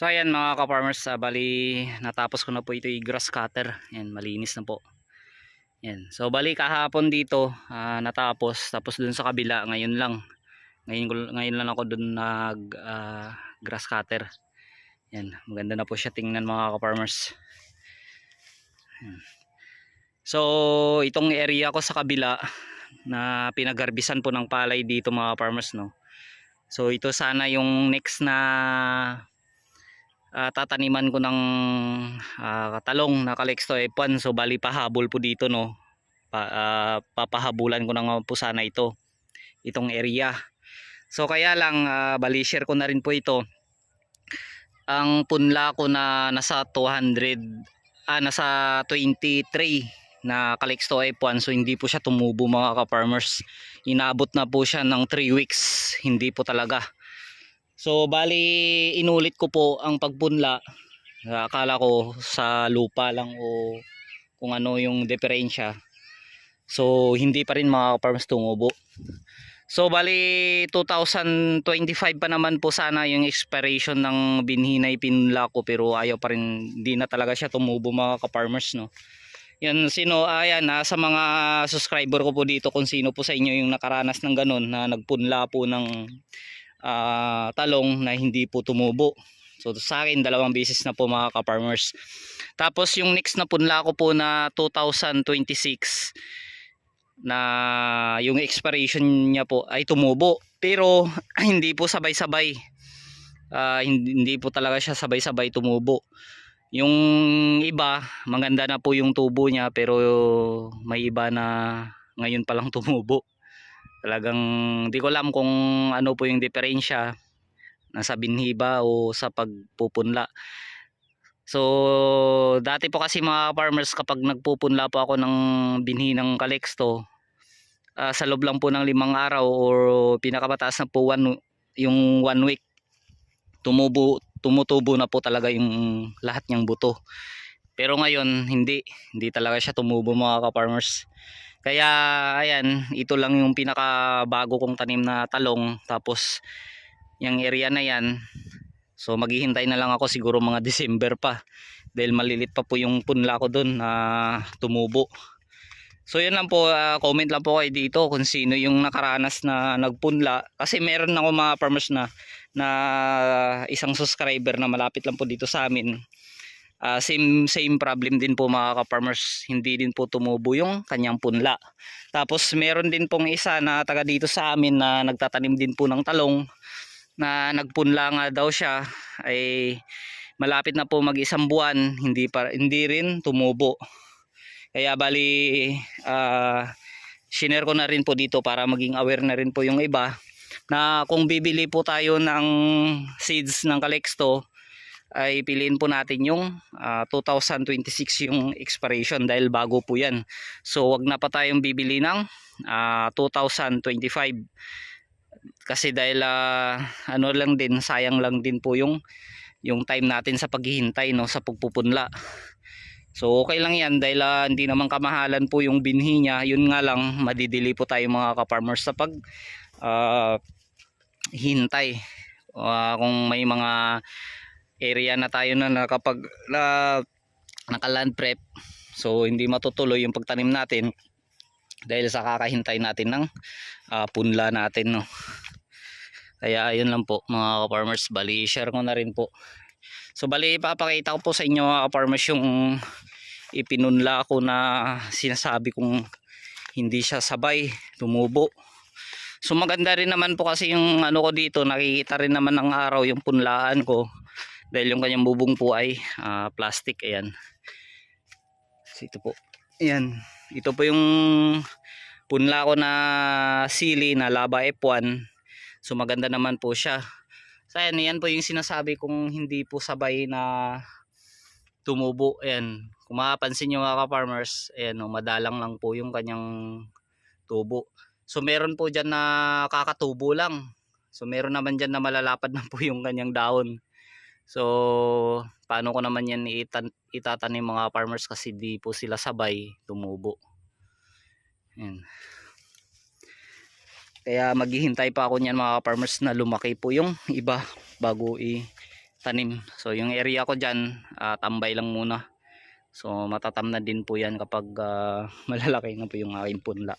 So ayan mga ka-farmers, ah, bali natapos ko na po ito yung grass cutter. Yan, malinis na po. Yan. So bali kahapon dito ah, natapos tapos dun sa kabila ngayon lang. Ngayon ngayon lang ako dun nag ah, grass cutter. Yan, maganda na po siya tingnan mga ka-farmers. So itong area ko sa kabila na pinagarbisan po ng palay dito mga farmers no. So ito sana yung next na ah, tataniman ko ng ah, talong na kalexto F1 so bali pahabol po dito no? Pa, ah, papahabulan ko na po sana ito itong area. So kaya lang ah, bali share ko na rin po ito. Ang punla ko na nasa 200 ah nasa 23 na kalexto F1 so hindi po siya tumubo mga ka-farmers. Inabot na po siya ng 3 weeks. Hindi po talaga So bali inulit ko po ang pagpunla. Akala ko sa lupa lang o kung ano yung diferensya. So hindi pa rin mga farms tumubo. So bali 2025 pa naman po sana yung expiration ng binhinay pinla ko pero ayaw pa rin hindi na talaga siya tumubo mga ka-farmers no. Yan sino ayan na sa mga subscriber ko po dito kung sino po sa inyo yung nakaranas ng ganun na nagpunla po ng ah, talong na hindi po tumubo. So sa akin dalawang beses na po mga ka-farmers. Tapos yung next na punla ko po na 2026 na yung expiration niya po ay tumubo. Pero hindi po sabay-sabay. Ah, hindi, hindi po talaga siya sabay-sabay tumubo. Yung iba, maganda na po yung tubo niya pero may iba na ngayon pa lang tumubo talagang di ko alam kung ano po yung diferensya nasa binhi ba o sa pagpupunla. So dati po kasi mga farmers kapag nagpupunla po ako ng binhi ng kalexto ah, sa loob lang po ng limang araw or pinakamataas na po one, yung one week tumubo tumutubo na po talaga yung lahat niyang buto. Pero ngayon hindi. Hindi talaga siya tumubo mga ka-farmers kaya ayan, ito lang yung pinaka bago kong tanim na talong tapos yung area na yan. So maghihintay na lang ako siguro mga December pa dahil malilit pa po yung punla ko doon na tumubo. So yun lang po, ah, comment lang po kayo dito kung sino yung nakaranas na nagpunla kasi meron ako mga farmers na na isang subscriber na malapit lang po dito sa amin. Ah, same same problem din po mga ka-farmers. Hindi din po tumubo yung kanyang punla. Tapos meron din pong isa na taga dito sa amin na nagtatanim din po ng talong na nagpunla nga daw siya. Ay malapit na po mag isang buwan hindi pa hindi rin tumubo. Kaya bali ah shinare ko na rin po dito para maging aware na rin po yung iba na kung bibili po tayo ng seeds ng Calexto ay piliin po natin yung ah, 2026 yung expiration dahil bago po yan. So wag na pa tayong bibili ng ah, 2025 kasi dahil ah, ano lang din sayang lang din po yung yung time natin sa paghihintay no sa pagpupunla. So okay lang yan dahil ah, hindi naman kamahalan po yung binhi niya. Yun nga lang madidili po tayo mga ka-farmers sa pag ah, hintay. Ah, kung may mga area na tayo na nakapag na, naka-land prep. So hindi matutuloy yung pagtanim natin dahil sa kakahintay natin ng ah, punla natin no? Kaya ayun lang po mga farmers bali share ko na rin po. So bali ipapakita ko po sa inyo mga farmers yung ipinunla ko na sinasabi kong hindi siya sabay tumubo. So maganda rin naman po kasi yung ano ko dito nakikita rin naman ng araw yung punlaan ko dahil yung kanyang bubong po ay ah, plastic ayan. So ito po. Ayan. Ito po yung punla ko na sili na laba F1 so maganda naman po siya. So ayan yan po yung sinasabi kong hindi po sabay na tumubo. Ayan. Kung makapansin nyo mga ka-farmers ayan o, madalang lang po yung kanyang tubo. So meron po dyan na kakatubo lang. So meron naman dyan na malalapad na po yung kanyang daon So, paano ko naman yan itan itatanim mga farmers kasi di po sila sabay tumubo. Yan. Kaya maghihintay pa ako niyan mga farmers na lumaki po yung iba bago i tanim. So yung area ko dyan, ah, tambay lang muna. So matatam na din po yan kapag ah, malalaki na po yung aking punla.